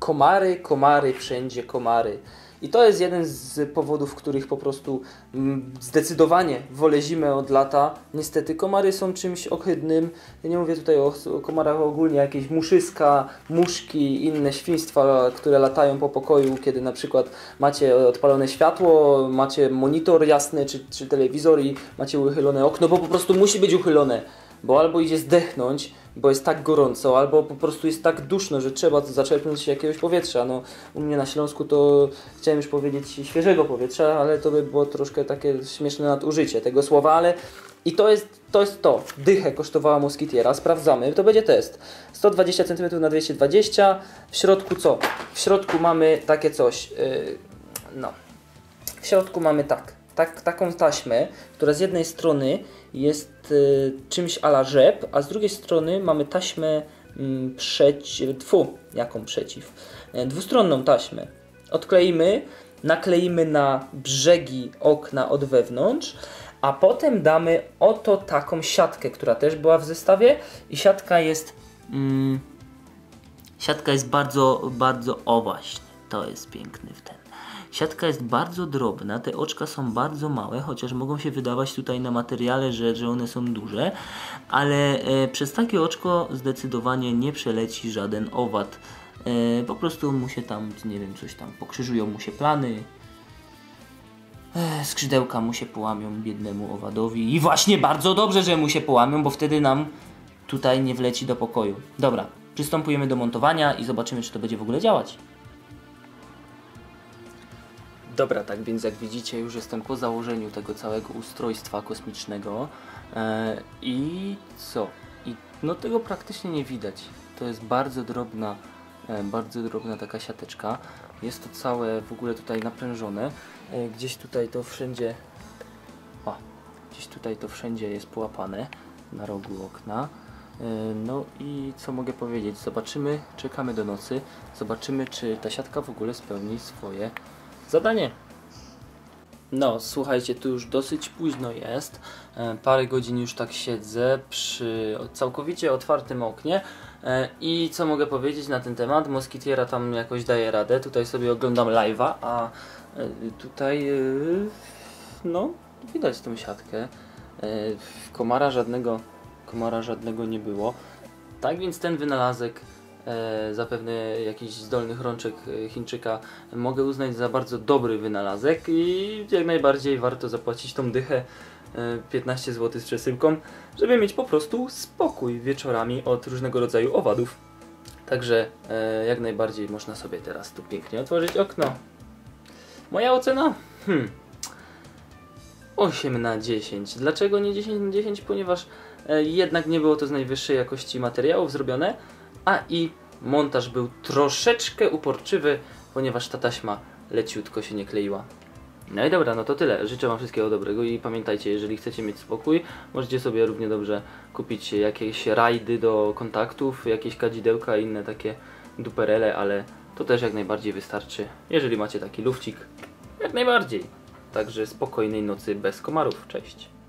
komary, komary, wszędzie komary. I to jest jeden z powodów, których po prostu mm, zdecydowanie wolę zimę od lata. Niestety komary są czymś ohydnym. Ja nie mówię tutaj o, o komarach ogólnie, jakieś muszyska, muszki, inne świństwa, które latają po pokoju, kiedy na przykład macie odpalone światło, macie monitor jasny czy, czy telewizor i macie uchylone okno, bo po prostu musi być uchylone bo albo idzie zdechnąć, bo jest tak gorąco, albo po prostu jest tak duszno, że trzeba zaczerpnąć jakiegoś powietrza. No, u mnie na Śląsku to chciałem już powiedzieć świeżego powietrza, ale to by było troszkę takie śmieszne nadużycie tego słowa, ale i to jest to. Jest to. Dychę kosztowała Moskitiera, sprawdzamy, to będzie test. 120 cm na 220, w środku co? W środku mamy takie coś, yy, no. W środku mamy tak, tak, taką taśmę, która z jednej strony jest y, czymś ala rzep, a z drugiej strony mamy taśmę mm, przeciw, tfu, jaką przeciw, e, dwustronną taśmę. Odkleimy, nakleimy na brzegi okna od wewnątrz, a potem damy oto taką siatkę, która też była w zestawie. I siatka jest mm, siatka jest bardzo, bardzo, o właśnie, to jest piękny w ten Siatka jest bardzo drobna, te oczka są bardzo małe, chociaż mogą się wydawać tutaj na materiale, że, że one są duże, ale e, przez takie oczko zdecydowanie nie przeleci żaden owad. E, po prostu mu się tam, nie wiem, coś tam pokrzyżują mu się plany, e, skrzydełka mu się połamią biednemu owadowi i właśnie bardzo dobrze, że mu się połamią, bo wtedy nam tutaj nie wleci do pokoju. Dobra, przystępujemy do montowania i zobaczymy, czy to będzie w ogóle działać. Dobra, tak więc jak widzicie już jestem po założeniu tego całego ustrojstwa kosmicznego e, i co? I no tego praktycznie nie widać. To jest bardzo drobna, e, bardzo drobna taka siateczka. Jest to całe w ogóle tutaj naprężone. E, gdzieś tutaj to wszędzie, o, gdzieś tutaj to wszędzie jest połapane na rogu okna. No i co mogę powiedzieć? Zobaczymy, czekamy do nocy, zobaczymy czy ta siatka w ogóle spełni swoje zadanie. No, słuchajcie, tu już dosyć późno jest. E, parę godzin już tak siedzę przy całkowicie otwartym oknie. E, I co mogę powiedzieć na ten temat? Moskitiera tam jakoś daje radę. Tutaj sobie oglądam live'a, a e, tutaj no, widać tą siatkę. Komara żadnego, komara żadnego nie było. Tak więc ten wynalazek zapewne jakichś zdolnych rączek e, Chińczyka mogę uznać za bardzo dobry wynalazek i jak najbardziej warto zapłacić tą dychę e, 15 zł z przesyłką, żeby mieć po prostu spokój wieczorami od różnego rodzaju owadów. Także e, jak najbardziej można sobie teraz tu pięknie otworzyć okno. Moja ocena? Hmm. 8 na 10. Dlaczego nie 10 na 10? Ponieważ e, jednak nie było to z najwyższej jakości materiałów zrobione a i montaż był troszeczkę uporczywy, ponieważ ta taśma leciutko się nie kleiła. No i dobra, no to tyle. Życzę Wam wszystkiego dobrego i pamiętajcie, jeżeli chcecie mieć spokój, możecie sobie równie dobrze kupić jakieś rajdy do kontaktów, jakieś kadzidełka i inne takie duperele, ale to też jak najbardziej wystarczy, jeżeli macie taki lufcik. Jak najbardziej. Także spokojnej nocy bez komarów. Cześć.